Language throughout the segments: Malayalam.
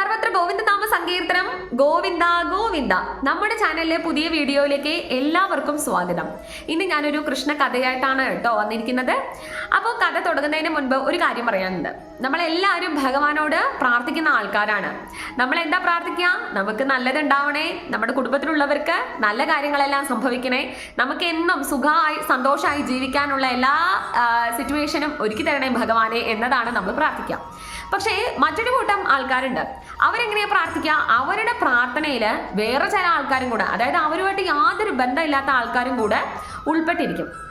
സർവത്ര ഗോവിന്ദനാമ സങ്കീർത്തനം. ഗോവിന്ദ ഗോവിന്ദ. നമ്മുടെ ചാനലിലെ പുതിയ വീഡിയോയിലേക്ക് എല്ലാവർക്കും സ്വാഗതം. ഇന്ന് ഞാനൊരു കൃഷ്ണ കഥയായിട്ടാണ് കേട്ടോ വന്നിരിക്കുന്നത്. അപ്പോൾ കഥ തുടങ്ങുന്നതിന് മുൻപ് ഒരു കാര്യം പറയാനുണ്ട്. നമ്മളെല്ലാവരും ഭഗവാനോട് പ്രാർത്ഥിക്കുന്ന ആൾക്കാരാണ്. നമ്മൾ എന്താ പ്രാർത്ഥിക്കുക? നമുക്ക് നല്ലതുണ്ടാവണേ. നമ്മുടെ കുടുംബത്തിലുള്ളവർക്ക് നല്ല കാര്യങ്ങളെല്ലാം സംഭവിക്കണേ. നമുക്ക് എന്നും സുഖമായി സന്തോഷമായി ജീവിക്കാനുള്ള എല്ലാ സിറ്റുവേഷനും ഒരുക്കി തരണേ ഭഗവാനെ എന്നതാണ് നമ്മൾ പ്രാർത്ഥിക്കുക. പക്ഷേ മറ്റൊരു കൂട്ടം ആൾക്കാരുണ്ട്. അവരെങ്ങനെയാ പ്രാർത്ഥിക്കുക? അവരുടെ പ്രാർത്ഥനയിൽ വേറെ ചില ആൾക്കാരും കൂടെ അതായത് അവരുമായിട്ട് യാതൊരു ബന്ധമില്ലാത്ത ആൾക്കാരും കൂടെ ഉൾപ്പെട്ടിരിക്കും.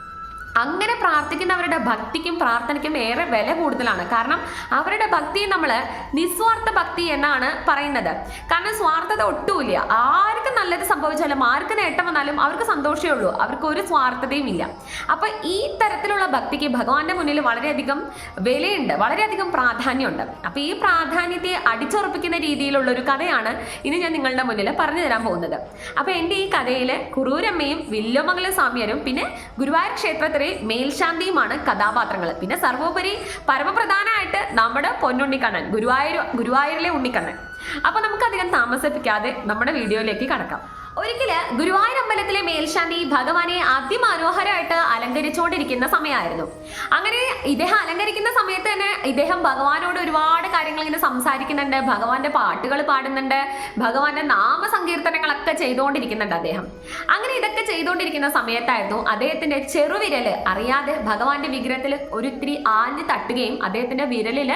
അങ്ങനെ പ്രാർത്ഥിക്കുന്നവരുടെ ഭക്തിക്കും പ്രാർത്ഥനയ്ക്കും ഏറെ വില കൂടുതലാണ്. കാരണം അവരുടെ ഭക്തി നമ്മൾ നിസ്വാർത്ഥ ഭക്തി എന്നാണ് പറയുന്നത്. കാരണം സ്വാർത്ഥത ഒട്ടുമില്ല. ആർക്കും നല്ലത് സംഭവിച്ചാലും ആർക്ക് നേട്ടം വന്നാലും അവർക്ക് സന്തോഷമേ ഉള്ളൂ. അവർക്ക് ഒരു സ്വാർത്ഥതയും ഇല്ല. അപ്പൊ ഈ തരത്തിലുള്ള ഭക്തിക്ക് ഭഗവാന്റെ മുന്നിൽ വളരെയധികം വിലയുണ്ട്. വളരെയധികം പ്രാധാന്യമുണ്ട്. അപ്പൊ ഈ പ്രാധാന്യത്തെ അടിച്ചുറപ്പിക്കുന്ന രീതിയിലുള്ള ഒരു കഥയാണ് ഇനി ഞാൻ നിങ്ങളുടെ മുന്നിൽ പറഞ്ഞു തരാൻ പോകുന്നത്. അപ്പൊ എന്റെ ഈ കഥയിൽ കുറൂരമ്മയും വില്ലോമംഗല സ്വാമിയരും പിന്നെ ഗുരുവായൂർ ക്ഷേത്രത്തിലെ മേൽശാന്തിയുമാണ് കഥാപാത്രങ്ങൾ പിന്നെ സർവോപരി പരമപ്രധാനമായിട്ട് നമ്മുടെ പൊന്നുണ്ണിക്കണ്ണൻ ഗുരുവായൂർ ഗുരുവായൂരിലെ ഉണ്ണിക്കണ്ണൻ. അപ്പൊ നമുക്ക് അധികം താമസിപ്പിക്കാതെ നമ്മുടെ വീഡിയോയിലേക്ക് കടക്കാം. ഒരിക്കൽ ഗുരുവായൂർ അമ്പലത്തിലെ മേൽശാന്തി ഭഗവാനെ അതിമനോഹരമായിട്ട് അലങ്കരിച്ചുകൊണ്ടിരിക്കുന്ന സമയമായിരുന്നു. അങ്ങനെ ഇദ്ദേഹം അലങ്കരിക്കുന്ന സമയത്ത് തന്നെ ഇദ്ദേഹം ഭഗവാനോട് ഒരുപാട് കാര്യങ്ങൾ ഇങ്ങനെ സംസാരിക്കുന്നുണ്ട് ഭഗവാന്റെ പാട്ടുകൾ പാടുന്നുണ്ട് ഭഗവാന്റെ നാമസങ്കീർത്തനങ്ങളൊക്കെ ചെയ്തുകൊണ്ടിരിക്കുന്നുണ്ട് അദ്ദേഹം. അങ്ങനെ ഇതൊക്കെ ചെയ്തുകൊണ്ടിരിക്കുന്ന സമയത്തായിരുന്നു അദ്ദേഹത്തിന്റെ ചെറുവിരൽ അറിയാതെ ഭഗവാന്റെ വിഗ്രഹത്തിൽ ഒരിത്തിരി ആഞ്ഞു തട്ടുകയും അദ്ദേഹത്തിന്റെ വിരലിൽ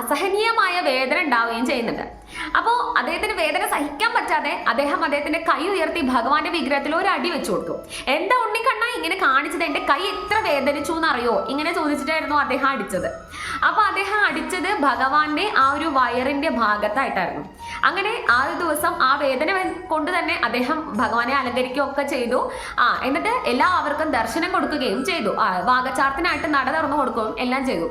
അസഹനീയമായ വേദന ഉണ്ടാവുകയും ചെയ്യുന്നുണ്ട്. അപ്പോൾ അദ്ദേഹത്തിന് വേദന സഹിക്കാൻ പറ്റാതെ അദ്ദേഹം അദ്ദേഹത്തിന്റെ കൈ ഉയർത്തി ഭഗവാന്റെ വിഗ്രഹത്തിൽ ഒരു അടി വെച്ചു കൊടുത്തു. എന്താ ഉണ്ണിക്കണ്ണ ഇങ്ങനെ കാണിച്ചത്? എന്റെ കൈ എത്ര വേദനിച്ചു എന്നറിയോ? ഇങ്ങനെ ചോദിച്ചിട്ടായിരുന്നു അദ്ദേഹം അടിച്ചത്. അപ്പൊ അദ്ദേഹം അടിച്ചത് ഭഗവാന്റെ ആ ഒരു വയറിന്റെ ഭാഗത്തായിട്ടായിരുന്നു. അങ്ങനെ ആ ഒരു ദിവസം ആ വേദന കൊണ്ട് തന്നെ അദ്ദേഹം ഭഗവാനെ അലങ്കരിക്കുകയൊക്കെ ചെയ്തു. ആ എന്നിട്ട് എല്ലാവർക്കും ദർശനം കൊടുക്കുകയും ചെയ്തു. ആ വാഗചാർത്തിനായിട്ട് നട തുറന്നു കൊടുക്കുകയും എല്ലാം ചെയ്തു.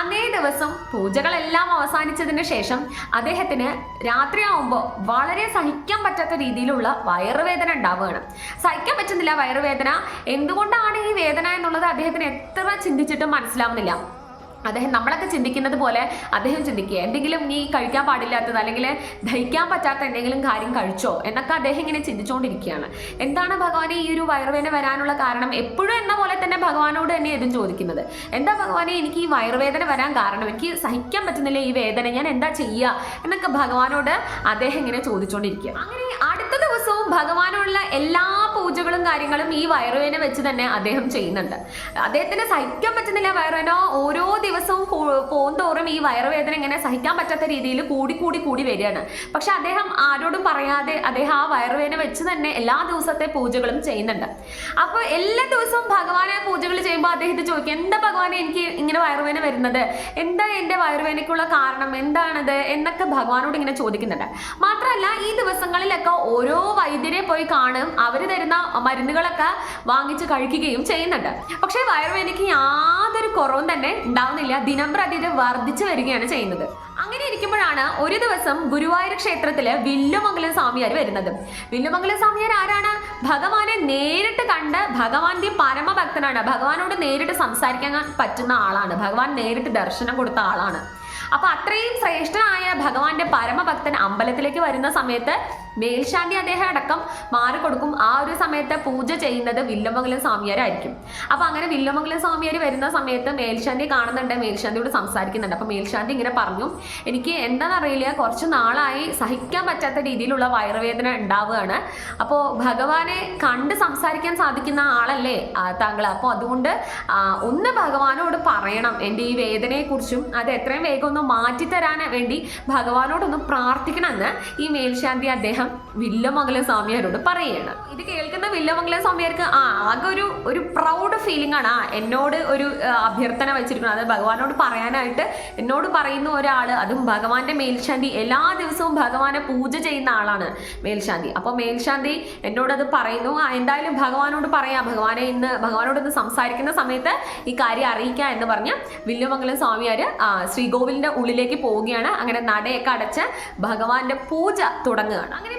അന്നേ ദിവസം പൂജകളെല്ലാം അവസാനിച്ചതിന് ശേഷം അദ്ദേഹത്തിന് രാത്രിയാവുമ്പോൾ വളരെ സഹിക്കാൻ പറ്റാത്ത രീതിയിലുള്ള വയറുവേദന ഉണ്ടാവുകയാണ്. സഹിക്കാൻ പറ്റുന്നില്ല വയറുവേദന. എന്തുകൊണ്ടാണ് ഈ വേദന എന്നുള്ളത് അദ്ദേഹത്തിന് എത്ര ചിന്തിച്ചിട്ടും മനസ്സിലാവുന്നില്ല. അദ്ദേഹം നമ്മളൊക്കെ ചിന്തിക്കുന്നത് പോലെ അദ്ദേഹം ചിന്തിക്കുക. എന്തെങ്കിലും നീ കഴിക്കാൻ പാടില്ലാത്തത് അല്ലെങ്കിൽ ദഹിക്കാൻ പറ്റാത്ത എന്തെങ്കിലും കാര്യം കഴിച്ചോ എന്നൊക്കെ അദ്ദേഹം ഇങ്ങനെ ചിന്തിച്ചുകൊണ്ടിരിക്കുകയാണ് എന്താണ് ഭഗവാനെ ഈ ഒരു വയറുവേദന വരാനുള്ള കാരണം? എപ്പോഴും എന്ന പോലെ തന്നെ ഭഗവാനോട് തന്നെ ഇതും ചോദിക്കുന്നത്. എന്താ ഭഗവാനെ എനിക്ക് ഈ വയറുവേദന വരാൻ കാരണം? എനിക്ക് സഹിക്കാൻ പറ്റുന്നില്ല ഈ വേദന. ഞാൻ എന്താ ചെയ്യുക? എന്നൊക്കെ ഭഗവാനോട് അദ്ദേഹം ഇങ്ങനെ ചോദിച്ചുകൊണ്ടിരിക്കുക അങ്ങനെ അടുത്ത ദിവസവും ഭഗവാനോടുള്ള എല്ലാ പൂജകളും കാര്യങ്ങളും ഈ വയറുവേനെ വെച്ച് തന്നെ അദ്ദേഹം ചെയ്യുന്നുണ്ട്. അദ്ദേഹത്തിന് സഹിക്കാൻ പറ്റുന്നില്ല വയറുവേന. ഓരോ ദിവസവും പോകുന്തോറും ഈ വയറുവേദന ഇങ്ങനെ സഹിക്കാൻ പറ്റാത്ത രീതിയിൽ കൂടി കൂടി കൂടി വരികയാണ്. പക്ഷെ അദ്ദേഹം ആരോടും പറയാതെ അദ്ദേഹം ആ വയറുവേനെ വെച്ച് തന്നെ എല്ലാ ദിവസത്തെ പൂജകളും ചെയ്യുന്നുണ്ട്. അപ്പോൾ എല്ലാ ദിവസവും ഭഗവാനെ പൂജകൾ ചെയ്യുമ്പോൾ അദ്ദേഹത്തെ ചോദിക്കും എന്താ ഭഗവാനെ എനിക്ക് ഇങ്ങനെ വയറുവേന വരുന്നത്? എന്താ എന്റെ വയറുവേനയ്ക്കുള്ള കാരണം? എന്താണത്? എന്നൊക്കെ ഭഗവാനോട് ഇങ്ങനെ ചോദിക്കുന്നുണ്ട്. മാത്രമല്ല ഈ ദിവസങ്ങളിലൊക്കെ ഓരോ വൈദ്യരെ പോയി കാണും. അവർ തരുന്ന മരുന്നുകളൊക്കെ വാങ്ങിച്ച് കഴിക്കുകയും ചെയ്യുന്നുണ്ട്. പക്ഷേ വയറുവേദനയ്ക്ക് യാതൊരു കുറവും തന്നെ ഉണ്ടാവുന്നില്ല. ദിനംപ്രതി ഇത് വർദ്ധിച്ചു വരികയാണ് ചെയ്യുന്നത്. അങ്ങനെ ഇരിക്കുമ്പോഴാണ് ഒരു ദിവസം ഗുരുവായൂർ ക്ഷേത്രത്തിൽ വില്ലുമംഗലം സ്വാമിയാർ വരുന്നത്. വില്ലുമംഗലം സ്വാമിയാർ ആരാണ്? ഭഗവാനെ നേരിട്ട് കണ്ട് ഭഗവാന്റെ പരമഭക്തനാണ്. ഭഗവാനോട് നേരിട്ട് സംസാരിക്കാൻ പറ്റുന്ന ആളാണ്. ഭഗവാൻ നേരിട്ട് ദർശനം കൊടുത്ത ആളാണ്. അപ്പൊ അത്രയും ശ്രേഷ്ഠനായ ഭഗവാന്റെ പരമഭക്തൻ അമ്പലത്തിലേക്ക് വരുന്ന സമയത്ത് മേൽശാന്തി അദ്ദേഹം അടക്കം മാറിക്കൊടുക്കും ആ ഒരു സമയത്ത് പൂജ ചെയ്യുന്നത് വില്ലമംഗലം സ്വാമിയാരായിരിക്കും. അപ്പൊ അങ്ങനെ വില്ലമംഗലം സ്വാമിയാർ വരുന്ന സമയത്ത് മേൽശാന്തി കാണുന്നുണ്ട്. മേൽശാന്തിയോട് സംസാരിക്കുന്നുണ്ട്. അപ്പൊ മേൽശാന്തി ഇങ്ങനെ പറഞ്ഞു എനിക്ക് എന്താണെന്നറിയില്ല. കുറച്ച് നാളായി സഹിക്കാൻ പറ്റാത്ത രീതിയിലുള്ള വയറുവേദന ഉണ്ടാവുകയാണ്. അപ്പോൾ ഭഗവാനെ കണ്ട് സംസാരിക്കാൻ സാധിക്കുന്ന ആളല്ലേ താങ്കൾ അപ്പോൾ അതുകൊണ്ട് ഒന്ന് ഭഗവാനോട് പറയണം. എന്റെ ഈ വേദനയെക്കുറിച്ചും അത് എത്രയും വേഗം ഒന്ന് മാറ്റിത്തരാൻ വേണ്ടി ഭഗവാനോടൊന്ന് പ്രാർത്ഥിക്കണമെന്ന് ഈ മേൽശാന്തി അദ്ദേഹം വില്ലമംഗലം സ്വാമിയാരോട് പറയുകയാണ് ഇത് കേൾക്കുന്ന വില്ലമംഗലം സ്വാമിയാർക്ക് ആ ആകെ ഒരു ഒരു പ്രൗഡ് ഫീലിംഗ് ആണ്. ആ എന്നോട് ഒരു അഭ്യർത്ഥന വെച്ചിരിക്കുന്നത് അത് ഭഗവാനോട് പറയാനായിട്ട് എന്നോട് പറയുന്ന ഒരാൾ അതും ഭഗവാന്റെ മേൽശാന്തി. എല്ലാ ദിവസവും ഭഗവാനെ പൂജ ചെയ്യുന്ന ആളാണ് മേൽശാന്തി. അപ്പോൾ മേൽശാന്തി എന്നോട് അത് പറയുന്നു. ആ എന്തായാലും ഭഗവാനോട് പറയാം. ഭഗവാനെ ഇന്ന് ഭഗവാനോട് ഇന്ന് സംസാരിക്കുന്ന സമയത്ത് ഈ കാര്യം അറിയിക്കാം എന്ന് പറഞ്ഞ് വില്ലുമംഗലം സ്വാമിയാർ ശ്രീകോവിലിന്റെ ഉള്ളിലേക്ക് പോവുകയാണ്. അങ്ങനെ നടയൊക്കെ അടച്ച് ഭഗവാന്റെ പൂജ തുടങ്ങുകയാണ്. അങ്ങനെ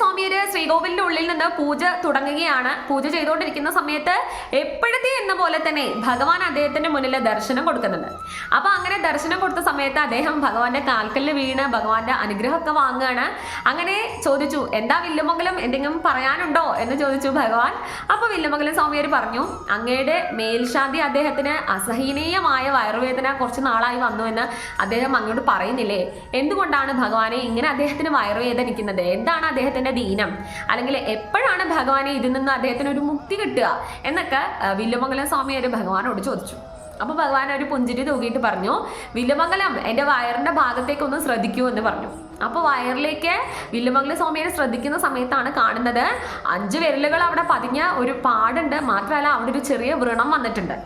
സ്വാമിയര് ശ്രീകോവിലിന്റെ ഉള്ളിൽ നിന്ന് പൂജ തുടങ്ങുകയാണ്. പൂജ ചെയ്തുകൊണ്ടിരിക്കുന്ന സമയത്ത് എപ്പോഴത്തെ എന്ന പോലെ തന്നെ ഭഗവാൻ അദ്ദേഹത്തിന്റെ മുന്നിൽ ദർശനം കൊടുക്കുന്നുണ്ട്. അപ്പൊ അങ്ങനെ ദർശനം കൊടുത്ത സമയത്ത് അദ്ദേഹം ഭഗവാന്റെ കാൽക്കല്ല് വീണ് ഭഗവാന്റെ അനുഗ്രഹമൊക്കെ വാങ്ങുകയാണ്. അങ്ങനെ ചോദിച്ചു എന്താ വില്ലുമംഗലം? എന്തെങ്കിലും പറയാനുണ്ടോ? എന്ന് ചോദിച്ചു ഭഗവാൻ. അപ്പൊ വില്ലുമംഗലം സ്വാമിയർ പറഞ്ഞു അങ്ങയുടെ മേൽശാന്തി അദ്ദേഹത്തിന് അസഹനീയമായ വയറുവേദന കുറച്ച് നാളായി വന്നു എന്ന് അദ്ദേഹം അങ്ങോട്ട് പറയുന്നില്ലേ? എന്തുകൊണ്ടാണ് ഭഗവാനെ ഇങ്ങനെ അദ്ദേഹത്തിന് വയറുവേദനിക്കുന്നത്? എന്താണ് അദ്ദേഹത്തിന്റെ ദീനം. അല്ലെങ്കിൽ എപ്പോഴാണ് ഭഗവാനെ ഇതിൽ നിന്ന് അദ്ദേഹത്തിന് ഒരു മുക്തി കിട്ടുക എന്നൊക്കെ വില്ലുമംഗലം സ്വാമി ഒരു ഭഗവാനോട് ചോദിച്ചു. അപ്പോൾ ഭഗവാൻ ഒരു പുഞ്ചിരി തൂക്കിയിട്ട് പറഞ്ഞു വില്ലുമംഗലം എന്റെ വയറിന്റെ ഭാഗത്തേക്ക് ഒന്ന് ശ്രദ്ധിക്കൂ എന്ന് പറഞ്ഞു. അപ്പോൾ വയറിലേക്ക് വില്ലുമംഗലം സ്വാമിയെ ശ്രദ്ധിക്കുന്ന സമയത്താണ് കാണുന്നത് അഞ്ച് വിരലുകൾ അവിടെ പതിഞ്ഞ ഒരു പാടുണ്ട്. മാത്രമല്ല അവിടെ ഒരു ചെറിയ വ്രണം വന്നിട്ടുണ്ട്.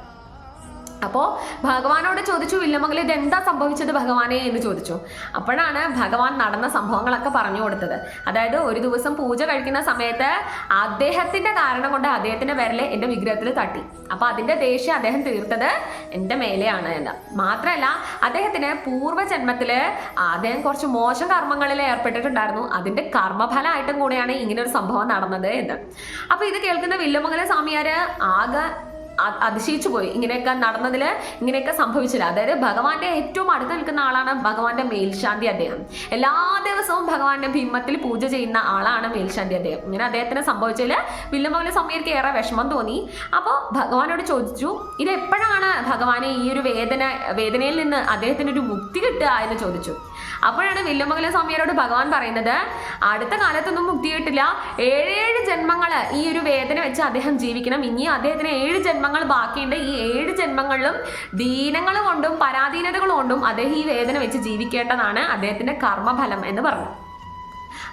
അപ്പോൾ ഭഗവാനോട് ചോദിച്ചു വില്ലുമംഗലം ഇതെന്താ സംഭവിച്ചത് ഭഗവാനെ? എന്ന് ചോദിച്ചു. അപ്പോഴാണ് ഭഗവാൻ നടന്ന സംഭവങ്ങളൊക്കെ പറഞ്ഞു കൊടുത്തത്. അതായത് ഒരു ദിവസം പൂജ കഴിക്കുന്ന സമയത്ത് അദ്ദേഹത്തിന്റെ കാരണം കൊണ്ട് അദ്ദേഹത്തിന്റെ വിരൽ എന്റെ വിഗ്രഹത്തിൽ തട്ടി. അപ്പോൾ അതിന്റെ ദേഷ്യം അദ്ദേഹം തീർത്തത് എന്റെ മേലെയാണ് എന്ന്. മാത്രമല്ല അദ്ദേഹത്തിന് പൂർവജന്മത്തിൽ അദ്ദേഹം കുറച്ച് മോശം കർമ്മങ്ങളിൽ ഏർപ്പെട്ടിട്ടുണ്ടായിരുന്നു. അതിന്റെ കർമ്മഫലമായിട്ടും കൂടെയാണ് ഇങ്ങനെ ഒരു സംഭവം നടന്നത് എന്ന്. അപ്പോൾ ഇത് കേൾക്കുന്ന വില്ലമംഗല സ്വാമിയാര് ആകെ അതിശയിച്ചു പോയി. ഇങ്ങനെയൊക്കെ നടന്നതിൽ ഇങ്ങനെയൊക്കെ സംഭവിച്ചില്ല. അതായത് ഭഗവാന്റെ ഏറ്റവും അടുത്ത് നിൽക്കുന്ന ആളാണ് ഭഗവാന്റെ മേൽശാന്തി അദ്ദേഹം. എല്ലാ ദിവസവും ഭഗവാന്റെ ഭീമത്തിൽ പൂജ ചെയ്യുന്ന ആളാണ് മേൽശാന്തി അദ്ദേഹം. ഇങ്ങനെ അദ്ദേഹത്തിന് സംഭവിച്ചതിൽ വില്ലുമംഗല സമയർക്ക് ഏറെ വിഷമം തോന്നി. അപ്പോൾ ഭഗവാനോട് ചോദിച്ചു ഇത് എപ്പോഴാണ് ഭഗവാനെ ഈ ഒരു വേദന വേദനയിൽ നിന്ന് അദ്ദേഹത്തിന് ഒരു മുക്തി കിട്ടുക എന്ന് ചോദിച്ചു. അപ്പോഴാണ് വില്ലുമംഗല സ്വാമിയോട് ഭഗവാൻ പറയുന്നത് അടുത്ത കാലത്തൊന്നും മുക്തി കിട്ടില്ല. ഏഴേഴ് ജന്മങ്ങൾ ഈ ഒരു വേദന വെച്ച് അദ്ദേഹം ജീവിക്കണം. ഇനി അദ്ദേഹത്തിന് ഏഴ് ജന്മങ്ങൾ ബാക്കിയുണ്ട്. ഈ ഏഴ് ജന്മങ്ങളിലും ദീനങ്ങൾ കൊണ്ടും പരാധീനതകൾ കൊണ്ടും അദ്ദേഹം ഈ വേദന വെച്ച് ജീവിക്കേണ്ടതാണ്. അദ്ദേഹത്തിന്റെ കർമ്മഫലം എന്ന് പറഞ്ഞു.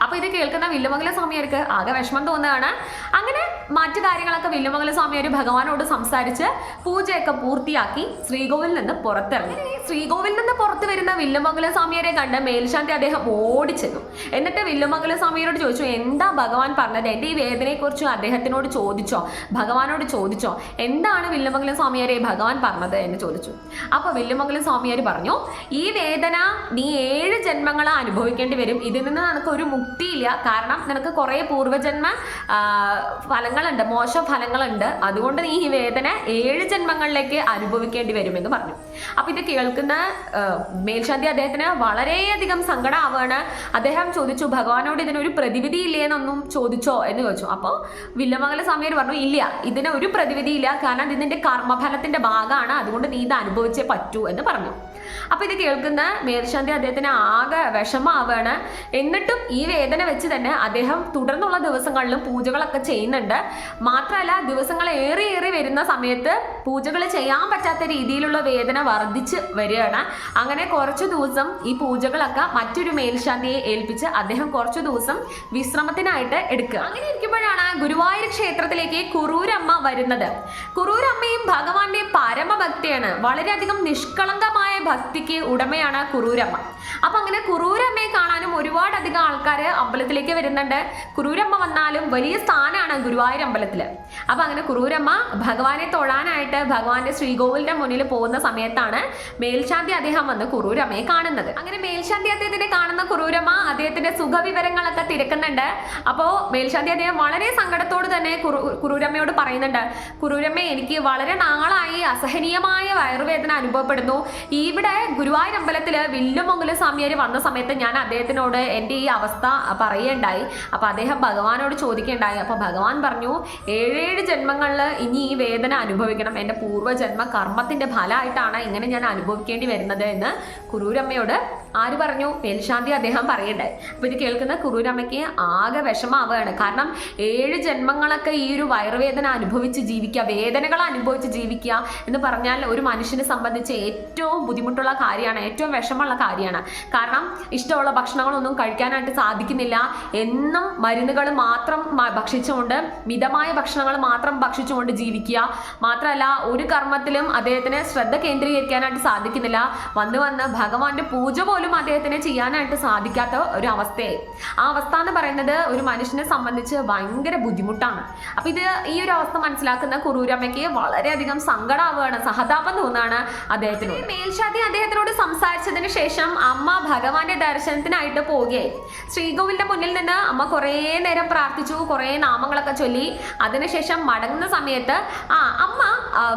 അപ്പൊ ഇത് കേൾക്കുന്ന വില്ലുമംഗല സ്വാമിയർക്ക് ആകെ വിഷമം തോന്നുകയാണ്. അങ്ങനെ മറ്റു കാര്യങ്ങളൊക്കെ വില്ലുമംഗല ഒരു ഭഗവാനോട് സംസാരിച്ച് പൂജയൊക്കെ പൂർത്തിയാക്കി ശ്രീകോവിൽ നിന്ന് പുറത്തിറങ്ങി. ശ്രീകോവിൽ നിന്ന് പുറത്തു വരുന്ന വില്ലുമംഗല സ്വാമിയരെ കണ്ട് മേൽശാന്തി അദ്ദേഹം ഓടിച്ചെന്നു. എന്നിട്ട് വില്ലുമംഗല സ്വാമിയോട് ചോദിച്ചു എന്താ ഭഗവാൻ പറഞ്ഞത്? എന്റെ ഈ വേദനയെക്കുറിച്ച് അദ്ദേഹത്തിനോട് ചോദിച്ചോ? ഭഗവാനോട് ചോദിച്ചോ? എന്താണ് വില്ലുമംഗല സ്വാമിയാരെ ഭഗവാൻ പറഞ്ഞത്? എന്ന് ചോദിച്ചു. അപ്പോൾ വില്ലുമംഗല സ്വാമിയാർ പറഞ്ഞു ഈ വേദന നീ ഏഴ് ജന്മങ്ങൾ അനുഭവിക്കേണ്ടി വരും. ഇതിൽ നിന്ന് നിനക്ക് ഒരു മുക്തിയില്ല. കാരണം നിനക്ക് കുറേ പൂർവജന്മ ആ, ഫലങ്ങളുണ്ട് മോശം ഫലങ്ങളുണ്ട്. അതുകൊണ്ട് നീ ഈ വേദന ഏഴ് ജന്മങ്ങളിലേക്ക് അനുഭവിക്കേണ്ടി വരുമെന്ന് പറഞ്ഞു. അപ്പൊ ഇത് കേൾക്കുന്ന മേൽശാന്തി അദ്ദേഹത്തിന് വളരെയധികം സങ്കടമാവാണ് അദ്ദേഹം ചോദിച്ചു ഭഗവാനോട് ഇതിനൊരു പ്രതിവിധി ഇല്ലേ എന്നൊന്നും ചോദിച്ചോ? എന്ന് ചോദിച്ചു. അപ്പോൾ വില്ലമംഗല സ്വാമിയോട് പറഞ്ഞു ഇല്ല ഇതിന് ഒരു പ്രതിവിധി ഇല്ല. കാരണം ഇതിന്റെ കർമ്മഫലത്തിന്റെ ഭാഗമാണ്. അതുകൊണ്ട് നീ ഇത് അനുഭവിച്ചേ പറ്റൂ എന്ന് പറഞ്ഞു. അപ്പൊ ഇത് കേൾക്കുന്ന മേൽശാന്തി അദ്ദേഹത്തിന് ആകെ വിഷമാവാണ് എന്നിട്ടും ഈ വേദന വെച്ച് തന്നെ അദ്ദേഹം തുടർന്നുള്ള ദിവസങ്ങളിലും പൂജകളൊക്കെ ചെയ്യുന്നുണ്ട്. മാത്രമല്ല ദിവസങ്ങൾ ഏറി ഏറി വരുന്ന സമയത്ത് പൂജകൾ ചെയ്യാൻ പറ്റാത്ത രീതിയിലുള്ള വേദന വർദ്ധിച്ച് വരികയാണ്. അങ്ങനെ കുറച്ചു ദിവസം ഈ പൂജകളൊക്കെ മറ്റൊരു മേൽശാന്തിയെ ഏൽപ്പിച്ച് അദ്ദേഹം കുറച്ചു ദിവസം വിശ്രമത്തിനായിട്ട് എടുക്കുക. അങ്ങനെ ഇരിക്കുമ്പോഴാണ് ഗുരുവായൂർ ക്ഷേത്രത്തിലേക്ക് കുറൂരമ്മ വരുന്നത്. കുറൂരമ്മയും ഭഗവാന്റെ പരമഭക്തിയാണ്. വളരെയധികം നിഷ്കളങ്കമായ ഭക്തിക്ക് ഉടമയാണ് കുറൂരമ്മ. അപ്പൊ അങ്ങനെ കുറൂരമ്മയെ കാണാനും ഒരുപാട് അധികം ആൾക്കാർ അമ്പലത്തിലേക്ക് വരുന്നുണ്ട്. കുറൂരമ്മ വന്നാലും വലിയ സ്ഥാനമാണ് ഗുരുവായൂർ അമ്പലത്തിൽ അപ്പൊ അങ്ങനെ കുറൂരമ്മ ഭഗവാനെ തൊഴാനായിട്ട് ഭഗവാന്റെ ശ്രീകോവിലിന്റെ മുന്നിൽ പോകുന്ന സമയത്താണ് മേൽശാന്തി അദ്ദേഹം വന്ന് കുറൂരമ്മയെ കാണുന്നത്. അങ്ങനെ മേൽശാന്തി അദ്ദേഹത്തിനെ കാണുന്ന കുറൂരമ്മ അദ്ദേഹത്തിന്റെ സുഖവിവരങ്ങളൊക്കെ തിരക്കുന്നുണ്ട്. അപ്പോ മേൽശാന്തി അദ്ദേഹം വളരെ സങ്കടത്തോട് തന്നെ കുറു- കുറൂരമ്മയോട് പറയുന്നുണ്ട്. കുറൂരമ്മ എനിക്ക് വളരെ നാളായി അസഹനീയമായ വയറുവേദന അനുഭവപ്പെടുന്നു. ഇവിടെ ഗുരുവായൂർ അമ്പലത്തിൽ വില്ലുമൊങ്ങല സ്വാമിയാർ വന്ന സമയത്ത് ഞാൻ അദ്ദേഹത്തിനോട് എന്റെ ഈ അവസ്ഥ പറയുകയുണ്ടായി. അപ്പൊ അദ്ദേഹം ഭഗവാനോട് ചോദിക്കുകയുണ്ടായി. അപ്പൊ ഭഗവാൻ പറഞ്ഞു ഏഴേഴ് ജന്മങ്ങളിൽ ഇനി ഈ വേദന അനുഭവിക്കണം. എന്റെ പൂർവജന്മ കർമ്മത്തിന്റെ ഫലമായിട്ടാണ് ഇങ്ങനെ ഞാൻ അനുഭവിക്കേണ്ടി വരുന്നത് എന്ന് കുറൂരമ്മയോട് ആര് പറഞ്ഞു? മേൽശാന്തി അദ്ദേഹം പറയണ്ടായി അപ്പൊ ഇത് കേൾക്കുന്ന കുറൂരമ്മയ്ക്ക് ആകെ വിഷമാവുകയാണ് കാരണം ഏഴ് ജന്മങ്ങളൊക്കെ ഈ ഒരു വയറുവേദന അനുഭവിച്ച് ജീവിക്കുക വേദനകൾ അനുഭവിച്ച് ജീവിക്കുക എന്ന് പറഞ്ഞാൽ ഒരു മനുഷ്യനെ സംബന്ധിച്ച് ഏറ്റവും ബുദ്ധിമുട്ടുള്ള കാര്യമാണ്. ഏറ്റവും വിഷമമുള്ള കാര്യമാണ്. കാരണം ഇഷ്ടമുള്ള ഭക്ഷണങ്ങളൊന്നും കഴിക്കാനായിട്ട് സാധിക്കുന്നില്ല. എന്നും മരുന്നുകൾ മാത്രം ഭക്ഷിച്ചുകൊണ്ട് മിതമായ ഭക്ഷണങ്ങൾ മാത്രം ഭക്ഷിച്ചുകൊണ്ട് ജീവിക്കുക. മാത്രമല്ല ഒരു കർമ്മത്തിലും അദ്ദേഹത്തിന് ശ്രദ്ധ കേന്ദ്രീകരിക്കാനായിട്ട് സാധിക്കുന്നില്ല. വന്ന് വന്ന് ഭഗവാന്റെ പൂജ പോലും അദ്ദേഹത്തിന് ചെയ്യാനായിട്ട് സാധിക്കാത്ത ഒരു അവസ്ഥയായി. ആ അവസ്ഥ എന്ന് പറയുന്നത് ഒരു മനുഷ്യനെ സംബന്ധിച്ച് ഭയങ്കര ബുദ്ധിമുട്ടാണ്. അപ്പൊ ഇത് ഈ ഒരു അവസ്ഥ മനസ്സിലാക്കുന്ന കുറൂരമ്മയ്ക്ക് വളരെയധികം സങ്കടാവുകയാണ് സഹതാപം തോന്നുകയാണ് അദ്ദേഹത്തിന് മേൽശാന്തി അദ്ദേഹത്തിനോട് സംസാരിച്ചതിന് ശേഷം അമ്മ ഭഗവാന്റെ ദർശനത്തിനായിട്ട് പോവുകയായി. ശ്രീകോവിലിന്റെ മുന്നിൽ നിന്ന് അമ്മ കുറേ നേരം പ്രാർത്ഥിച്ചു കുറേ നാമങ്ങളൊക്കെ ചൊല്ലി. അതിനുശേഷം മടങ്ങുന്ന സമയത്ത് ആ അമ്മ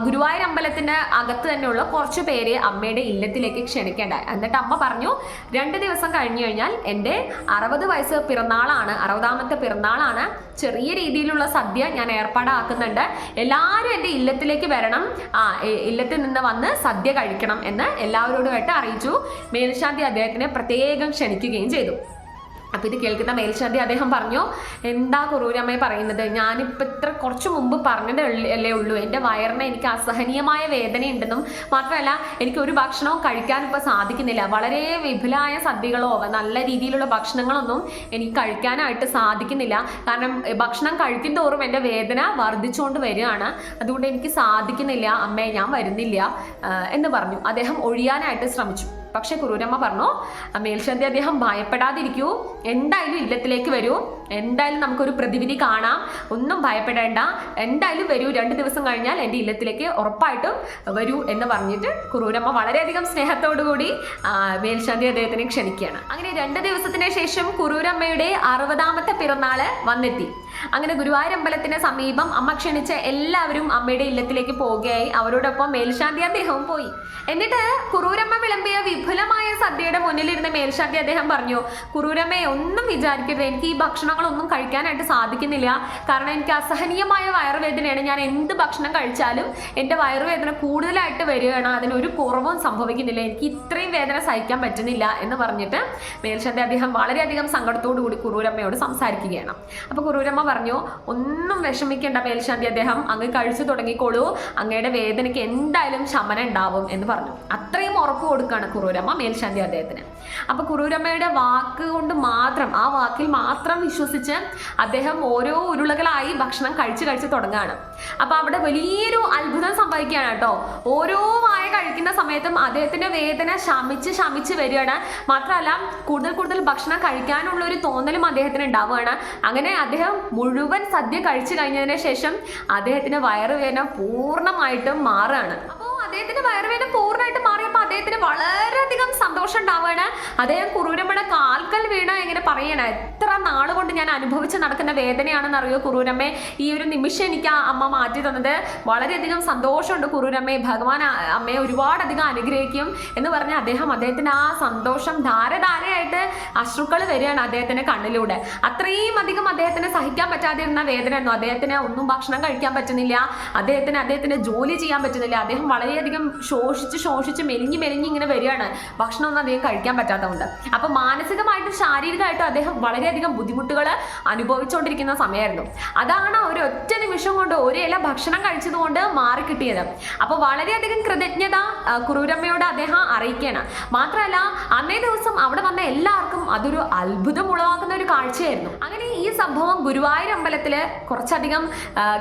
ഗുരുവായൂർ അമ്പലത്തിന്റെ അകത്ത് തന്നെയുള്ള കുറച്ച് പേര് അമ്മയുടെ ഇല്ലത്തിലേക്ക് ക്ഷണിക്കേണ്ടായി എന്നിട്ട് അമ്മ പറഞ്ഞു രണ്ട് ദിവസം കഴിഞ്ഞു കഴിഞ്ഞാൽ എന്റെ അറുപത് വയസ്സ് പിറന്നാളാണ് അറുപതാമത്തെ പിറന്നാളാണ്. ചെറിയ രീതിയിലുള്ള സദ്യ ഞാൻ ഏർപ്പാടാക്കുന്നുണ്ട്. എല്ലാവരും എന്റെ ഇല്ലത്തിലേക്ക് വരണം. ആ ഇല്ലത്തിൽ നിന്ന് വന്ന് സദ്യ കഴിക്കണം എന്ന് എല്ലാവരോടുമായിട്ട് അറിയിച്ചു. മേൽശാന്തി അദ്ദേഹത്തിനെ പ്രത്യേകം ക്ഷണിക്കുകയും ചെയ്തു. അപ്പൊ ഇത് കേൾക്കുന്ന മേൽശാന്തി അദ്ദേഹം പറഞ്ഞു എന്താ കുറൂരമ്മയെ പറയുന്നത്? ഞാനിപ്പോൾ ഇത്ര കുറച്ച് മുമ്പ് പറഞ്ഞത് അല്ലേ ഉള്ളൂ. എന്റെ വയറിന് എനിക്ക് അസഹനീയമായ വേദനയുണ്ടെന്നും മാത്രമല്ല എനിക്ക് ഒരു ഭക്ഷണവും കഴിക്കാൻ ഇപ്പോൾ സാധിക്കുന്നില്ല. വളരെ വിപുലമായ സദ്യകളോ നല്ല രീതിയിലുള്ള ഭക്ഷണങ്ങളൊന്നും എനിക്ക് കഴിക്കാനായിട്ട് സാധിക്കുന്നില്ല. കാരണം ഭക്ഷണം കഴിക്കും തോറും എന്റെ വേദന വർദ്ധിച്ചുകൊണ്ട് വരികയാണ്. അതുകൊണ്ട് എനിക്ക് സാധിക്കുന്നില്ല. അമ്മേ ഞാൻ വരുന്നില്ല എന്ന് പറഞ്ഞു. അദ്ദേഹം ഒഴിയാനായിട്ട് ശ്രമിച്ചു. പക്ഷെ കുറൂരമ്മ പറഞ്ഞു "ആ, മേൽശാന്തി അദ്ദേഹം ഭയപ്പെടാതിരിക്കൂ. എന്തായാലും ഇല്ലത്തിലേക്ക് വരൂ. എന്തായാലും നമുക്കൊരു പ്രതിവിധി കാണാം. ഒന്നും ഭയപ്പെടേണ്ട. എന്തായാലും വരൂ. രണ്ട് ദിവസം കഴിഞ്ഞാൽ എന്റെ ഇല്ലത്തിലേക്ക് ഉറപ്പായിട്ടും വരൂ എന്ന് പറഞ്ഞിട്ട് കുറൂരമ്മ വളരെയധികം സ്നേഹത്തോടു കൂടി ആ, മേൽശാന്തി അദ്ദേഹത്തിനെ ക്ഷണിക്കുകയാണ്. അങ്ങനെ രണ്ട് ദിവസത്തിന് ശേഷം കുറൂരമ്മയുടെ അറുപതാമത്തെ പിറന്നാൾ വന്നെത്തി. അങ്ങനെ ഗുരുവായൂരമ്പലത്തിന് സമീപം അമ്മ ക്ഷണിച്ച എല്ലാവരും അമ്മയുടെ ഇല്ലത്തിലേക്ക് പോവുകയായി. അവരോടൊപ്പം മേൽശാന്തി അദ്ദേഹവും പോയി. എന്നിട്ട് കുറൂരമ്മ വിളമ്പിയ വിപുലമായ സദ്യയുടെ മുന്നിലിരുന്ന മേൽശാന്തി അദ്ദേഹം പറഞ്ഞു കുറൂരമ്മയെ ഒന്നും വിചാരിക്കരുത്. എനിക്ക് ഈ ഭക്ഷണങ്ങളൊന്നും കഴിക്കാനായിട്ട് സാധിക്കുന്നില്ല. കാരണം എനിക്ക് അസഹനീയമായ വയറുവേദനയാണ്. ഞാൻ എന്ത് ഭക്ഷണം കഴിച്ചാലും എന്റെ വയറുവേദന കൂടുതലായിട്ട് വരികയാണ്. അതിനൊരു കുറവും സംഭവിക്കുന്നില്ല. എനിക്ക് ഇത്രയും വേദന സഹിക്കാൻ പറ്റുന്നില്ല എന്ന് പറഞ്ഞിട്ട് മേൽശാന്തി അദ്ദേഹം വളരെയധികം സങ്കടത്തോടു കൂടി കുറൂരമ്മയോട് സംസാരിക്കുകയാണ്. അപ്പോൾ കുറൂരമ്മ പറഞ്ഞു ഒന്നും വിഷമിക്കേണ്ട മേൽശാന്തി അദ്ദേഹം. അങ്ങ് കഴിച്ചു തുടങ്ങിക്കോളൂ. അങ്ങയുടെ വേദനയ്ക്ക് എന്തായാലും ശമനം ഉണ്ടാവും എന്ന് പറഞ്ഞു. അത്രയും ഉറപ്പ് കൊടുക്കുകയാണ് കുറൂരമ്മ. മേൽശാന്തി അദ്ദേഹത്തിന്. അപ്പൊ കുറൂരമ്മയുടെ വാക്ക് കൊണ്ട് മാത്രം ആ വാക്കിൽ മാത്രം വിശ്വസിച്ച് അദ്ദേഹം ഓരോ ഉരുളകളായി ഭക്ഷണം കഴിച്ച് കഴിച്ച് തുടങ്ങുകയാണ്. അപ്പൊ അവിടെ വലിയൊരു അത്ഭുതം സംഭവിക്കുകയാണ് കേട്ടോ. ഓരോ വായ കഴിക്കുന്ന സമയത്തും അദ്ദേഹത്തിന്റെ വേദന ശമിച്ച് ശമിച്ച് വരികയാണ്. മാത്രമല്ല കൂടുതൽ കൂടുതൽ ഭക്ഷണം കഴിക്കാനുള്ള ഒരു തോന്നലും അദ്ദേഹത്തിന് ഉണ്ടാവുകയാണ്. അങ്ങനെ അദ്ദേഹം മുഴുവൻ സദ്യ കഴിച്ചു കഴിഞ്ഞതിന് ശേഷം അദ്ദേഹത്തിന്റെ വയറുവേദന പൂർണമായിട്ടും മാറുകയാണ്. അപ്പോൾ അദ്ദേഹത്തിന്റെ വയറുവേദന പൂർണമായിട്ട് മാറിയപ്പോൾ അദ്ദേഹത്തിന് സന്തോഷം ഉണ്ടാവുകയാണ് അദ്ദേഹം കുറൂരമ്മയുടെ കാൽക്കൽ വീണ ഇങ്ങനെ പറയണ എത്ര നാളുകൊണ്ട് കൊണ്ട് ഞാൻ അനുഭവിച്ച് നടക്കുന്ന വേദനയാണെന്ന് അറിയോ കുറൂരമ്മേ ഈ ഒരു നിമിഷം എനിക്ക് ആ അമ്മ മാറ്റി തന്നത്. വളരെയധികം സന്തോഷമുണ്ട് കുറൂരമ്മേ ഭഗവാൻ അമ്മയെ ഒരുപാടധികം അനുഗ്രഹിക്കും. എന്ന് പറഞ്ഞ് അദ്ദേഹം അദ്ദേഹത്തിന് ആ സന്തോഷം ധാരധാരയായിട്ട് അശ്രുക്കൾ വരികയാണ് അദ്ദേഹത്തിന്റെ കണ്ണിലൂടെ. അത്രയും അധികം അദ്ദേഹത്തിന് സഹിക്കാൻ പറ്റാതിരുന്ന വേദനയായിരുന്നു. അദ്ദേഹത്തിന് ഒന്നും ഭക്ഷണം കഴിക്കാൻ പറ്റുന്നില്ല. അദ്ദേഹത്തിന് അദ്ദേഹത്തിന് ജോലി ചെയ്യാൻ പറ്റുന്നില്ല. അദ്ദേഹം വളരെയധികം ശോഷിച്ച് ശോഷിച്ച് മെലിഞ്ഞ് മെലിഞ്ഞ് ഇങ്ങനെ വരികയാണ്. ഭക്ഷണമൊന്നും അധികം കഴിക്കാൻ പറ്റാത്തതുകൊണ്ട്. അപ്പൊ മാനസികമായിട്ടും ശാരീരികമായിട്ടും അദ്ദേഹം വളരെയധികം ബുദ്ധിമുട്ടുകൾ അനുഭവിച്ചുകൊണ്ടിരിക്കുന്ന സമയമായിരുന്നു അതാണ് ഒരു ഒറ്റ നിമിഷം കൊണ്ട് ഒരു ഇല ഭക്ഷണം കഴിച്ചതുകൊണ്ട് മാറിക്കിട്ടിയത് അപ്പോൾ വളരെയധികം കൃതജ്ഞത കുറൂരമ്മയോട് അദ്ദേഹം അറിയിക്കുകയാണ്. മാത്രമല്ല അന്നേ ദിവസം അവിടെ വന്ന എല്ലാവർക്കും അതൊരു അത്ഭുതം ഉളവാക്കുന്ന ഒരു കാഴ്ചയായിരുന്നു. അങ്ങനെ ഈ സംഭവം ഗുരുവായൂർ അമ്പലത്തിൽ കുറച്ചധികം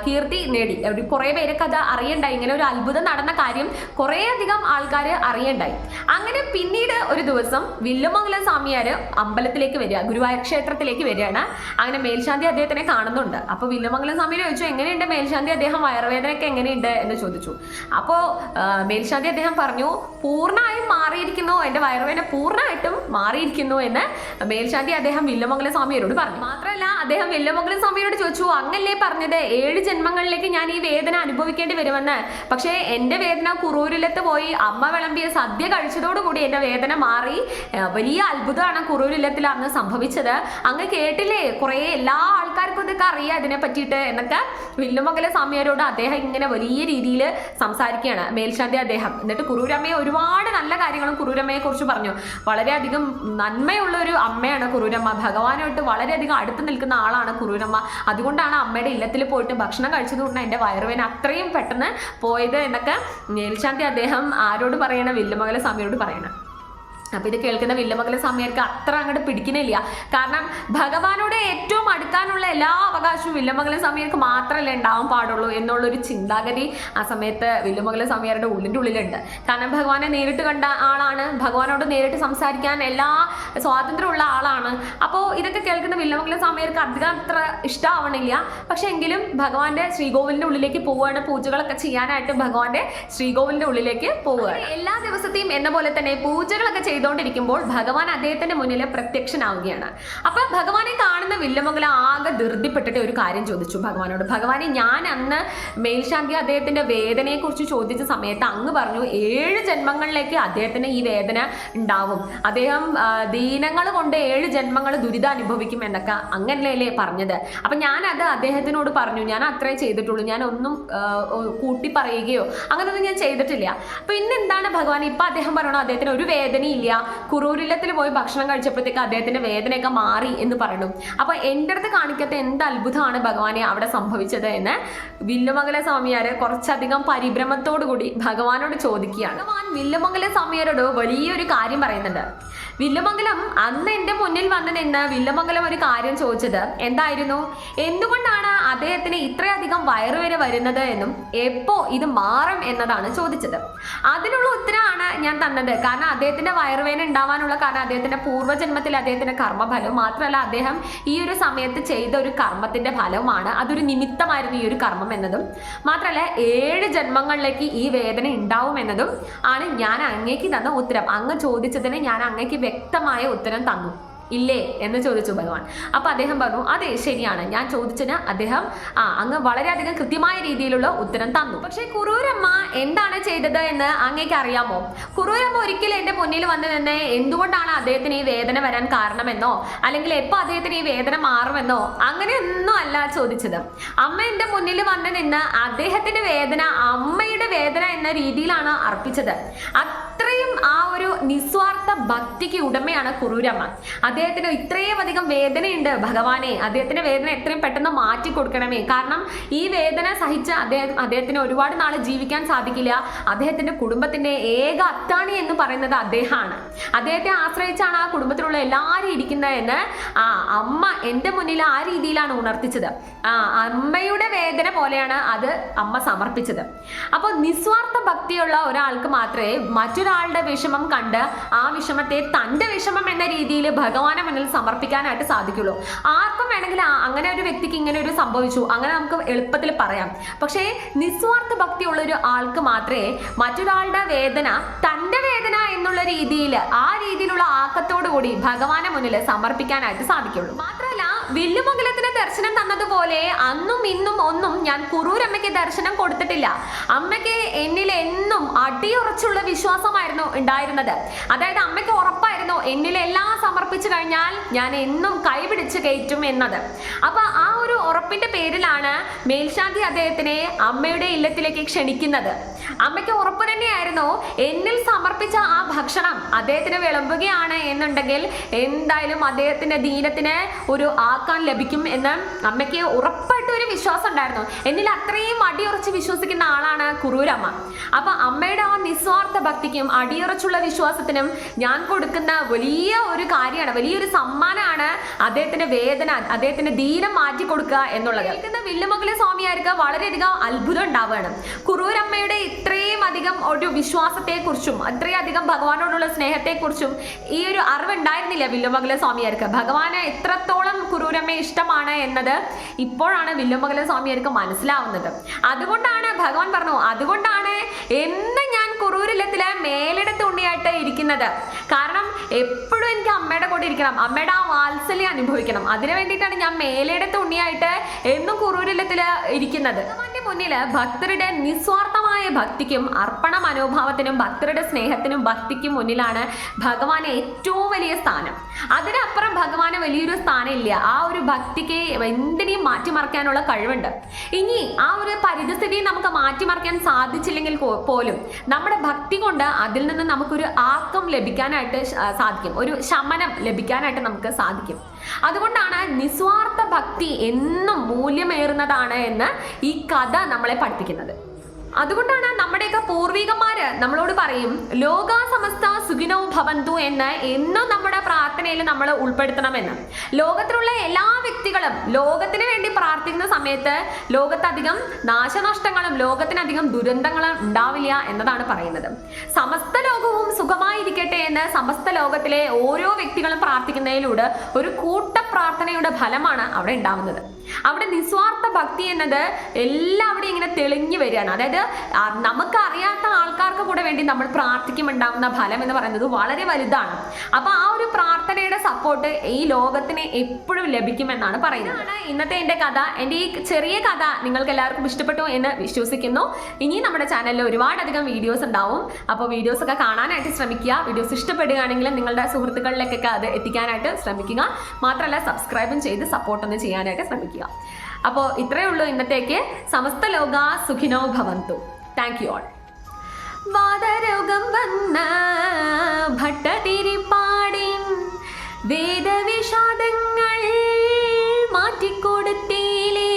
കീർത്തി നേടി. ഒരു കുറേ പേരൊക്കെ അത് അറിയണ്ടായി. ഇങ്ങനെ ഒരു അത്ഭുതം നടന്ന കാര്യം കുറേ അധികം ആൾക്കാർ അറിയണ്ടായി. അങ്ങനെ പിന്നീട് ഒരു ദിവസം വില്ലുമംഗലം സ്വാമിയാര് അമ്പലത്തിലേക്ക് വരിക ഗുരുവായൂർ ക്ഷേത്രത്തിലേക്ക് വരികയാണ്. അങ്ങനെ മേൽശാന്തി അദ്ദേഹത്തിനെ കാണുന്നുണ്ട്. അപ്പോൾ വില്ലുമംഗലം സ്വാമിയെ ചോദിച്ചു എങ്ങനെയുണ്ട് മേൽശാന്തി? അദ്ദേഹം വയറുവേദനയൊക്കെ എങ്ങനെയുണ്ട്? എന്ന് ചോദിച്ചു. അപ്പോൾ മേൽശാന്തി അദ്ദേഹം പറഞ്ഞു പൂർണമായും മാറിയിരിക്കുന്നു. എന്റെ വയറുവേദന പൂർണമായിട്ടും മാറിയിരിക്കുന്നു എന്ന് മേൽശാന്തി അദ്ദേഹം വില്ലുമംഗലം സ്വാമിയോട് പറഞ്ഞു. മാത്രമല്ല അദ്ദേഹം വില്ലുമംഗലം സ്വാമിയോട് ചോദിച്ചു അങ്ങല്ലേ പറഞ്ഞത്? ഏഴ് ജന്മങ്ങളിലേക്ക് ഞാൻ ഈ വേദന അനുഭവിക്കേണ്ടി വരുമെന്ന്. പക്ഷേ എന്റെ വേദന കുറൂരിലത്ത് പോയി അമ്മ വിളമ്പിയ സദ്യ കഴിച്ചതോടുകൂടി എന്റെ വേദന മാറി. വലിയ അത്ഭുതമാണ് കുറൂരില്ലത്തിൽ അന്ന് സംഭവിച്ചത്. അങ്ങ് കേട്ടില്ലേ? കുറേ എല്ലാ ആൾക്കാർക്കും ഇതൊക്കെ അറിയാം ഇതിനെ പറ്റിയിട്ട്. എന്നൊക്കെ വില്ലുമകല സ്വാമിയാരോട് അദ്ദേഹം ഇങ്ങനെ വലിയ രീതിയിൽ സംസാരിക്കുകയാണ്. മേൽശാന്തി അദ്ദേഹം. എന്നിട്ട് കുറൂരമ്മയെ ഒരുപാട് നല്ല കാര്യങ്ങളും കുറൂരമ്മയെ കുറിച്ച് പറഞ്ഞു. വളരെയധികം നന്മയുള്ള ഒരു അമ്മയാണ് കുറൂരമ്മ. ഭഗവാനായിട്ട് വളരെയധികം അടുത്ത് നിൽക്കുന്ന ആളാണ് കുറൂരമ്മ. അതുകൊണ്ടാണ് അമ്മയുടെ ഇല്ലത്തിൽ പോയിട്ട് ഭക്ഷണം കഴിച്ചതുകൊണ്ടാണ് എന്റെ വയറുവേന അത്രയും പെട്ടെന്ന് പോയത് എന്നൊക്കെ മേൽശാന്തി അദ്ദേഹം ആരോട് പറയണ? വില്ലുമകല സ്വാമിയോട് പറയണം. അപ്പൊ ഇത് കേൾക്കുന്ന വില്ലമകല സമയർക്ക് അത്ര അങ്ങോട്ട് പിടിക്കുന്നില്ല കാരണം ഭഗവാനോട് ഏറ്റവും അടുക്കാനുള്ള എല്ലാ അവകാശവും വില്ലമകല സമയർക്ക് മാത്രമല്ലേ ഉണ്ടാവാൻ പാടുള്ളൂ എന്നുള്ളൊരു ചിന്താഗതി ആ സമയത്ത് വില്ലമംഗല സമയരുടെ ഉള്ളിന്റെ ഉള്ളിലുണ്ട്. കാരണം ഭഗവാനെ നേരിട്ട് കണ്ട ആളാണ് ഭഗവാനോട് നേരിട്ട് സംസാരിക്കാൻ എല്ലാ സ്വാതന്ത്ര്യമുള്ള ആളാണ്. അപ്പോൾ ഇതൊക്കെ കേൾക്കുന്ന വില്ലമംഗലം സമയർക്ക് അധികം അത്ര ഇഷ്ടമാവണില്ല പക്ഷെ എങ്കിലും ഭഗവാന്റെ ശ്രീകോവിലിന്റെ ഉള്ളിലേക്ക് പോവുകയാണ്. പൂജകളൊക്കെ ചെയ്യാനായിട്ട് ഭഗവാന്റെ ശ്രീകോവിലിന്റെ ഉള്ളിലേക്ക് പോവുകയാണ്. എല്ലാ ദിവസത്തെയും എന്ന പോലെ തന്നെ പൂജകളൊക്കെ ചെയ്തുകൊണ്ടിരിക്കുമ്പോൾ ഭഗവാൻ അദ്ദേഹത്തിന്റെ മുന്നിൽ പ്രത്യക്ഷനാവുകയാണ്. അപ്പൊ ഭഗവാനെ കാണുന്ന വില്ലമംഗലം ആകെ ധൃതിപ്പെട്ടിട്ട് ഒരു കാര്യം ചോദിച്ചു ഭഗവാനോട്. ഭഗവാനെ ഞാൻ അന്ന് മേൽശാന്തി അദ്ദേഹത്തിന്റെ വേദനയെ കുറിച്ച് ചോദിച്ച സമയത്ത് അങ്ങ് പറഞ്ഞു ഏഴ് ജന്മങ്ങളിലേക്ക് അദ്ദേഹത്തിന് ഈ വേദന ഉണ്ടാവും. അദ്ദേഹം ദീനങ്ങൾ കൊണ്ട് ഏഴ് ജന്മങ്ങൾ ദുരിതം അനുഭവിക്കും എന്നൊക്കെ അങ്ങനെയല്ലേ പറഞ്ഞത്. അപ്പൊ ഞാൻ അത് അദ്ദേഹത്തിനോട് പറഞ്ഞു ഞാൻ അത്രേ ചെയ്തിട്ടുള്ളൂ. ഞാൻ ഒന്നും കൂട്ടി പറയുകയോ അങ്ങനെയൊന്നും ഞാൻ ചെയ്തിട്ടില്ല. അപ്പൊ ഇന്ന് എന്താണ് ഭഗവാൻ? ഇപ്പൊ അദ്ദേഹം പറയണോ അദ്ദേഹത്തിന് ഒരു വേദനയില്ല. കുറൂരില്ലത്തിൽ പോയി ഭക്ഷണം കഴിച്ചപ്പോഴത്തേക്ക് അദ്ദേഹത്തിന്റെ വേദനയൊക്കെ മാറി എന്ന് പറയുന്നു. അപ്പൊ എന്റെ അടുത്ത് കാണിക്കാത്ത എന്ത് അത്ഭുതമാണ് ഭഗവാനെ അവിടെ സംഭവിച്ചത് എന്ന് വില്ലുമംഗല സ്വാമിയാര് കുറച്ചധികം പരിഭ്രമത്തോടു കൂടി ഭഗവാനോട് ചോദിക്കുകയാണ്. ഭഗവാൻ വില്ലുമംഗല സ്വാമിയാരോട് വലിയൊരു കാര്യം പറയുന്നുണ്ട്. വില്ലുമംഗലം അന്ന് എന്റെ മുന്നിൽ വന്ന് നിന്ന് വില്ലുമംഗലം ഒരു കാര്യം ചോദിച്ചത് എന്തായിരുന്നു? എന്തുകൊണ്ടാണ് അദ്ദേഹത്തിന് ഇത്രയധികം വയറുവരെ വരുന്നത് എന്നും എപ്പോ ഇത് മാറും എന്നതാണ് ചോദിച്ചത്. അതിനുള്ള ഉത്തരമാണ് ഞാൻ തന്നത്. കാരണം അദ്ദേഹത്തിന്റെ വയറുവേദന ഉണ്ടാവാനുള്ള കാരണം അദ്ദേഹത്തിന്റെ പൂർവജന്മത്തിൽ അദ്ദേഹത്തിന്റെ കർമ്മഫലം മാത്രമല്ല അദ്ദേഹം ഈ ഒരു സമയത്ത് ചെയ്ത ഒരു കർമ്മത്തിന്റെ ഫലവുമാണ്. അതൊരു നിമിത്തമായിരുന്നു ഈ ഒരു കർമ്മം എന്നതും. മാത്രമല്ല ഏഴ് ജന്മങ്ങളിലേക്ക് ഈ വേദന ഉണ്ടാവും എന്നതും ആണ് ഞാൻ അങ്ങേക്ക് തന്ന ഉത്തരം. അങ്ങ് ചോദിച്ചതിന് ഞാൻ അങ്ങേക്ക് വ്യക്തമായ ഉത്തരം തന്നു. ഇല്ലേ എന്ന് ചോദിച്ചു ഭഗവാൻ. അപ്പൊ അദ്ദേഹം പറഞ്ഞു അതെ ശരിയാണ്. ഞാൻ ചോദിച്ചതിന് അദ്ദേഹം ആ അങ്ങ് വളരെയധികം കൃത്യമായ രീതിയിലുള്ള ഉത്തരം തന്നു. പക്ഷേ കുറൂരമ്മ എന്താണ് ചെയ്തത് എന്ന് അങ്ങേക്ക് അറിയാമോ? കുറൂരമ്മ ഒരിക്കലും എന്റെ മുന്നിൽ വന്ന് നിന്ന് എന്തുകൊണ്ടാണ് അദ്ദേഹത്തിന് ഈ വേദന വരാൻ കാരണമെന്നോ അല്ലെങ്കിൽ എപ്പോ അദ്ദേഹത്തിന് ഈ വേദന മാറുമെന്നോ അങ്ങനെയൊന്നും അല്ല ചോദിച്ചത്. അമ്മ എന്റെ മുന്നിൽ വന്ന് നിന്ന് അദ്ദേഹത്തിന്റെ വേദന അമ്മയുടെ വേദന എന്ന രീതിയിലാണ് അർപ്പിച്ചത്. അത്രയും ആ ഒരു നിസ്വാർത്ഥ ഭക്തിക്ക് ഉടമയാണ് കുറൂരമ്മ. അദ്ദേഹത്തിന് ഇത്രയും അധികം വേദനയുണ്ട് ഭഗവാനെ. അദ്ദേഹത്തിന്റെ വേദന എത്രയും പെട്ടെന്ന് മാറ്റി കൊടുക്കണമേ. കാരണം ഈ വേദന സഹിച്ച അദ്ദേഹം അദ്ദേഹത്തിന് ഒരുപാട് നാൾ ജീവിക്കാൻ സാധിക്കില്ല. അദ്ദേഹത്തിന്റെ കുടുംബത്തിന്റെ ഏക അത്താണി എന്ന് പറയുന്നത് അദ്ദേഹമാണ്. അദ്ദേഹത്തെ ആശ്രയിച്ചാണ് ആ കുടുംബത്തിലുള്ള എല്ലാവരും ഇരിക്കുന്നത് എന്ന് ആ അമ്മ എന്റെ മുന്നിൽ ആ രീതിയിലാണ് ഉണർത്തിച്ചത്. ആ അമ്മയുടെ വേദന പോലെയാണ് അത് അമ്മ സമർപ്പിച്ചത്. അപ്പോൾ നിസ്വാർത്ഥ ഭക്തിയുള്ള ഒരാൾക്ക് മാത്രമേ മറ്റൊരാളുടെ വിഷമം കണ്ട് ആ വിഷമത്തെ തന്റെ വിഷമം എന്ന രീതിയിൽ ഭഗവാനെ മുന്നിൽ സമർപ്പിക്കാനായിട്ട് സാധിക്കുള്ളൂ. ആർക്കും വേണമെങ്കിൽ അങ്ങനെ ഒരു വ്യക്തിക്ക് ഇങ്ങനെ ഒരു സംഭവിച്ചു. അങ്ങനെ നമുക്ക് എളുപ്പത്തിൽ പറയാം. പക്ഷേ നിസ്വാർത്ഥ ഭക്തിയുള്ള ഒരു ആൾക്ക് മാത്രമേ മറ്റൊരാളുടെ വേദന തന്റെ വേദന എന്നുള്ള രീതിയിൽ ആ രീതിയിലുള്ള ആക്കത്തോടു കൂടി ഭഗവാനെ മുന്നിൽ സമർപ്പിക്കാനായിട്ട് സാധിക്കുള്ളൂ. മാത്രമല്ല വില്ലുമംഗലത്തിന് ദർശനം തന്നതുപോലെ അന്നും ഞാൻ കുറൂരമ്മയ്ക്ക് ദർശനം കൊടുത്തിട്ടില്ല. അമ്മയ്ക്ക് എന്നിൽ എന്നും അടിയുറച്ചുള്ള വിശ്വാസമായിരുന്നു ഉണ്ടായിരുന്നത്. അതായത് അമ്മയ്ക്ക് ഉറപ്പായിരുന്നു എന്നിൽ എല്ലാം സമർപ്പിച്ചു കഴിഞ്ഞാൽ ഞാൻ എന്നും കൈപിടിച്ച് കയറ്റും എന്നത്. അപ്പൊ ആ ഒരു ഉറപ്പിന്റെ പേരിലാണ് മേൽശാന്തി അദ്ദേഹത്തിനെ അമ്മയുടെ ഇല്ലത്തിലേക്ക് ക്ഷണിക്കുന്നത്. അമ്മയ്ക്ക് ഉറപ്പ് തന്നെയായിരുന്നു എന്നിൽ സമർപ്പിച്ച ആ ഭക്ഷണം അദ്ദേഹത്തിന് വിളമ്പുകയാണ് എന്നുണ്ടെങ്കിൽ എന്തായാലും അദ്ദേഹത്തിന്റെ ദീനത്തിന് ഒരു ആക്കാൻ ലഭിക്കും എന്ന് അമ്മയ്ക്ക് ഉറപ്പായിട്ട് ഒരു വിശ്വാസം ഉണ്ടായിരുന്നു എന്നിൽ അത്രയും അടിയുറച്ച് വിശ്വസിക്കുന്ന ആളാണ് കുറൂരമ്മ. അപ്പൊ അമ്മയുടെ ആ നിസ്വാർത്ഥ ഭക്തിക്കും അടിയുറച്ചുള്ള വിശ്വാസത്തിനും ഞാൻ കൊടുക്കുന്ന വലിയ ഒരു കാര്യമാണ് വലിയൊരു സമ്മാനമാണ് അദ്ദേഹത്തിന്റെ വേദന അദ്ദേഹത്തിന്റെ ദീനം മാറ്റി കൊടുക്കുക എന്നുള്ളത്. കേൾക്കുന്ന വില്ലുമംഗല സ്വാമിയാർക്ക് വളരെയധികം അത്ഭുതം ഉണ്ടാവുകയാണ്. കുറൂരമ്മയുടെ ഇത്രയും അധികം ഒരു വിശ്വാസത്തെക്കുറിച്ചും അത്രയും അധികം ഭഗവാനോടുള്ള സ്നേഹത്തെക്കുറിച്ചും ഈ ഒരു അറിവുണ്ടായിരുന്നില്ല വില്ലുമകല സ്വാമിയാർക്ക്. ഭഗവാന് എത്രത്തോളം കുറൂരമ്മയെ ഇഷ്ടമാണ് എന്നത് ഇപ്പോഴാണ് വില്ലുമകല സ്വാമിയാർക്ക് മനസ്സിലാവുന്നത്. അതുകൊണ്ടാണ് ഭഗവാൻ പറഞ്ഞു അതുകൊണ്ടാണ് എന്ന് ഞാൻ കുറൂരിലത്തിലെ മേലിടത്ത് ഉണ്ണിയായിട്ട് ഇരിക്കുന്നത്. കാരണം എപ്പോഴും എനിക്ക് അമ്മയുടെ കൂടെ ഇരിക്കണം. അമ്മയുടെ ആ വാത്സല്യം അനുഭവിക്കണം. അതിനു വേണ്ടിയിട്ടാണ് ഞാൻ മേലിടത്ത് ഉണ്ണിയായിട്ട് എന്നും കുറൂരിലത്തിൽ ഇരിക്കുന്നത്. മുന്നിൽ ഭക്തരുടെ നിസ്വാർത്ഥമായ ഭക്തിക്കും അർപ്പണ മനോഭാവത്തിനും ഭക്തരുടെ സ്നേഹത്തിനും ഭക്തിക്കും മുന്നിലാണ് ഭഗവാന് ഏറ്റവും വലിയ സ്ഥാനം. അതിനപ്പുറം ഭഗവാന് വലിയൊരു സ്ഥാനമില്ല. ആ ഒരു ഭക്തിക്ക് എന്തിനേയും മാറ്റിമറിക്കാനുള്ള കഴിവുണ്ട്. ഇനി ആ ഒരു പരിതസ്ഥിതി നമുക്ക് മാറ്റിമറിക്കാൻ സാധിച്ചില്ലെങ്കിൽ പോലും നമ്മുടെ ഭക്തി കൊണ്ട് അതിൽ നിന്ന് നമുക്കൊരു ആക്കം ലഭിക്കാനായിട്ട് സാധിക്കും. ഒരു ശമനം ലഭിക്കാനായിട്ട് നമുക്ക് സാധിക്കും. അതുകൊണ്ടാണ് നിസ്വാർത്ഥ ഭക്തി എന്നും മൂല്യമേറുന്നതാണ് എന്ന് ഈ കഥ നമ്മളെ പഠിപ്പിക്കുന്നത്. അതുകൊണ്ടാണ് നമ്മുടെയൊക്കെ പൂർവികന്മാര് നമ്മളോട് പറയും ലോക സമസ്ത സുഖിനോ ഭവന്തു എന്ന് എന്നും നമ്മുടെ പ്രാർത്ഥനയിൽ നമ്മൾ ഉൾപ്പെടുത്തണമെന്ന്. ലോകത്തിലുള്ള എല്ലാ വ്യക്തികളും ലോകത്തിന് വേണ്ടി പ്രാർത്ഥിക്കുന്ന സമയത്ത് ലോകത്തധികം നാശനഷ്ടങ്ങളും ലോകത്തിനധികം ദുരന്തങ്ങളും ഉണ്ടാവില്ല എന്നതാണ് പറയുന്നത്. സമസ്ത ലോകവും സുഖമായിരിക്കട്ടെ എന്ന് സമസ്ത ലോകത്തിലെ ഓരോ വ്യക്തികളും പ്രാർത്ഥിക്കുന്നതിലൂടെ ഒരു കൂട്ട പ്രാർത്ഥനയുടെ ഫലമാണ് അവിടെ ഉണ്ടാവുന്നത്. അവിടെ നിസ്വാർത്ഥ ഭക്തി എന്നത് എല്ലാവരും ഇങ്ങനെ തെളിഞ്ഞു വരികയാണ്. അതായത് നമുക്ക് അറിയാത്ത ആൾക്കാർക്ക് കൂടെ വേണ്ടി നമ്മൾ പ്രാർത്ഥിക്കുമുണ്ടാവുന്ന ഫലം എന്ന് പറയുന്നത് വളരെ വലുതാണ്. അപ്പൊ ആ ഒരു പ്രാർത്ഥനയുടെ സപ്പോർട്ട് ഈ ലോകത്തിന് എപ്പോഴും ലഭിക്കുമെന്നാണ് പറയുന്നത്. ഇന്നത്തെ എന്റെ കഥ. എന്റെ ഈ ചെറിയ കഥ നിങ്ങൾക്ക് എല്ലാവർക്കും ഇഷ്ടപ്പെട്ടു എന്ന് വിശ്വസിക്കുന്നു. ഇനി നമ്മുടെ ചാനലിൽ ഒരുപാടധികം വീഡിയോസ് ഉണ്ടാവും. അപ്പോൾ വീഡിയോസ് ഒക്കെ കാണാനായിട്ട് ശ്രമിക്കുക. വീഡിയോസ് ഇഷ്ടപ്പെടുകയാണെങ്കിൽ നിങ്ങളുടെ സുഹൃത്തുക്കളിലേക്കൊക്കെ അത് എത്തിക്കാനായിട്ട് ശ്രമിക്കുക. മാത്രമല്ല സബ്സ്ക്രൈബും ചെയ്ത് സപ്പോർട്ടൊന്നും ചെയ്യാനായിട്ട് ശ്രമിക്കുക. കാണിക്കുക അപ്പോൾ ഇത്രയേ ഉള്ളൂ ഇന്നത്തേക്ക്. സമസ്ത ലോക സുഖിനോ ഭവന്തു. താങ്ക് യു ഓൾ വാദരോഗം വന്ന ഭട്ടതിരിപ്പാടിൻ വേദവിഷാദങ്ങൾ മാറ്റിക്കൊടുത്തേലേ.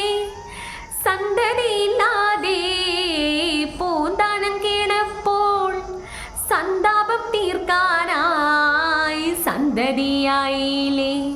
സന്തതിയില്ലാതെ പൂന്താനം കേണപ്പോൾ സന്താപം തീർക്കാനായി സന്തതിയായില്ലേ.